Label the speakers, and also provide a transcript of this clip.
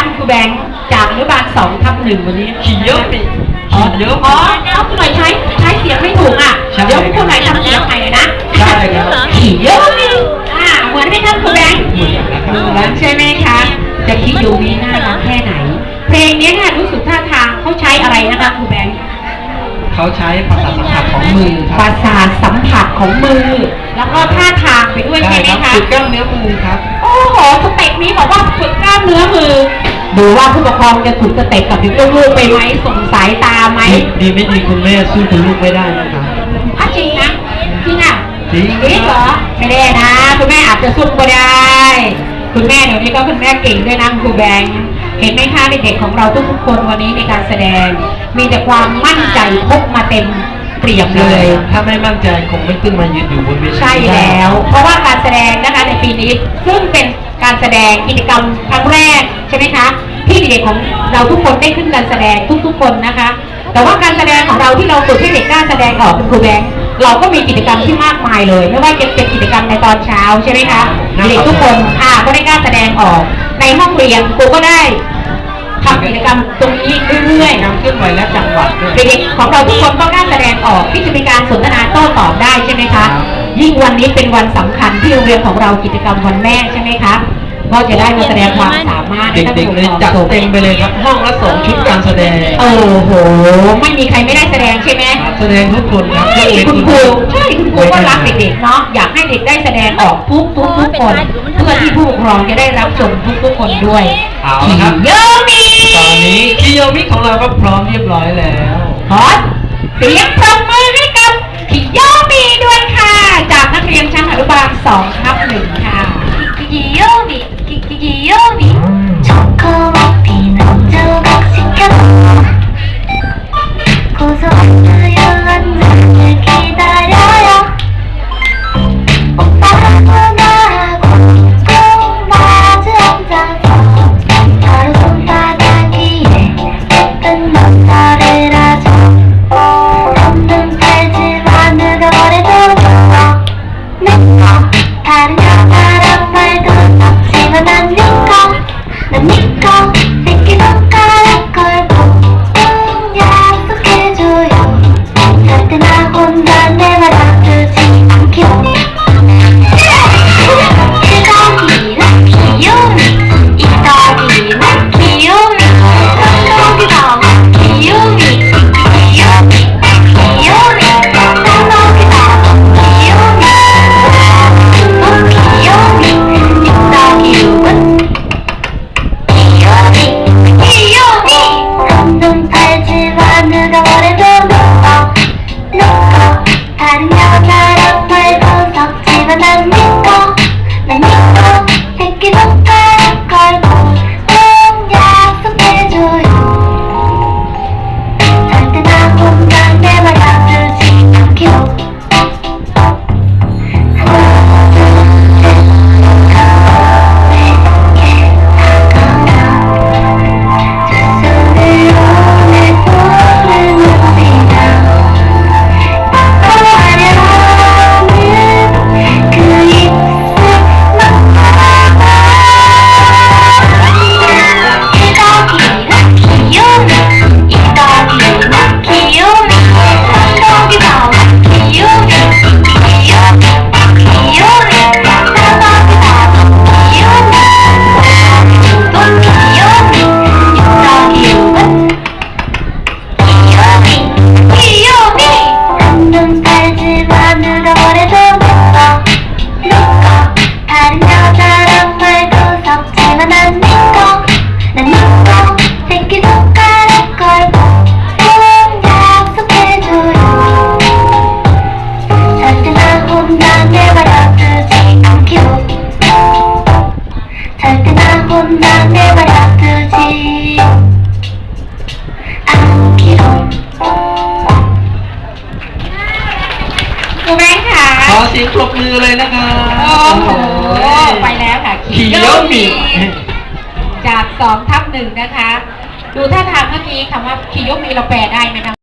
Speaker 1: คะคุณครูแบงค์จากอนุบาลสองทับหนึ่งวันนี้
Speaker 2: ขี่เยอะมีขี่เยอะ
Speaker 1: อ๋อเอาคุณหน่อยใช้ใช้เสียงไม่ถูกอะ
Speaker 2: ใช่
Speaker 1: เดี๋ยวคุณหน่อยทำเสียงใหม่เลยนะ
Speaker 2: ใช่ครับ
Speaker 1: ขี่เยอะมีอ่าเหมือนไหมคะคุณแบงค์
Speaker 2: เหมือนนะครับ
Speaker 1: เหมือนใช่ไหมคะจะคิดดูนี้น่ารักแค่ไหน เพลงนี้เนี่ยรู้สึกท่าทางเขาใช้อะไรนะคะครูแบงค์
Speaker 2: เขาใช้ภาษาสัมผัสของมือค
Speaker 1: ป
Speaker 2: รั
Speaker 1: ระสาทสัมผัสของมือ แล้วก็ท่าทางไปด้วย
Speaker 2: ใช่
Speaker 1: ใช่ไหม
Speaker 2: ครับ
Speaker 1: คะ
Speaker 2: ฝึกกล้ามเนื้อมือครับ
Speaker 1: โอ้โหสเต็ปนี้บอกว่าฝึกกล้ามเนื้อมือ ดูว่าผู้ปกครองจะถูกสเต็ปกับลูกๆไปไหมส่งสายตาไหม
Speaker 2: ดีไม่ดีคุณแม่สู้คุณลูกไม่ได้นะครับ
Speaker 1: อะจริงนะจริงอะ
Speaker 2: จริง
Speaker 1: จริงเหรอไม่ได้นะ คุณแม่อาจจะสู้ก็ได้ คุณแม่เดี๋ยวนี้ก็คุณแม่เก่งด้วยนะครูแบงค์เห็นไหมคะเด็กๆของเราทุกๆคนวันนี้ในการแสดง มีแต่ความมั่นใจพกมาเต็มเปี่ยมเลย
Speaker 2: ถ้าไม่มั่นใจคงไม่ขึ้นมายืนอยู่บนเวที
Speaker 1: ใช่แล้ว เพราะว่าการแสดงนะคะในปีนี้ซึ่งเป็น การแสดงกิจกรรมครั้งแรกใช่ไหมคะที่เด็กๆของเราทุกคนได้ขึ้นการแสดงทุกๆคนนะคะ แต่ว่าการแสดงของเราที่เราฝึกให้เด็กกล้าแสดงออกเป็นครูแบงค์เราก็มีกิจกรรมที่มากมายเลย ไม่ว่าจะเป็นกิจกรรมในตอนเช้าใช่ไหมคะเด็กทุกคนค่ะก็ได้กล้าแสดงออกในห้องเรียนครูก็ได้ทำกิจกรรมตรงนี้เรื่อยๆ
Speaker 2: นำเคลื่อนไหวและจังหวัดด้วย
Speaker 1: เด็กๆของเราทุกคนก็กล้าแสดงออกที่จะมีการสนทนาโต้ตอบได้ใช่ไหมคะ
Speaker 2: ครับ
Speaker 1: ยิ่งวันนี้เป็นวันสำคัญที่โรงเรียนของเรากิจกรรมวันแม่ใช่ไหมคะก็จะได้มาแสดงความสามารถ
Speaker 2: เด็กๆเลยจัดเต็มไปเลยครับห้องละสองชุดการแสดง
Speaker 1: โอ้โหไม่มีใครไม่ได้แสดงใช่ไหม
Speaker 2: ครับแสดงทุกคนครับ
Speaker 1: ใช่คุณครูใช่คุณครูก็รักเด็กๆเนาะอยากให้เด็กได้แสดงออกทุกทุกทุกคนเพื่อที่ผู้ปกครองจะได้รับชมทุกทุกๆคนด้วย
Speaker 2: เอาละครับ
Speaker 1: เยอะมี
Speaker 2: ตอนนี้คิโยมิของเราก็พร้อมเรียบร้อยแล้ว
Speaker 1: ฮอเสียงปรบมือให้กับพี่โยมีด้วยค่ะ จากนักเรียนชั้นอนุบาลสองครับ
Speaker 2: คิโยมิ
Speaker 1: จากสองทับหนึ่งนะคะ ดูท่าทางเมื่อกี้คำว่าคิโยมีเราแปลได้ไหมคะ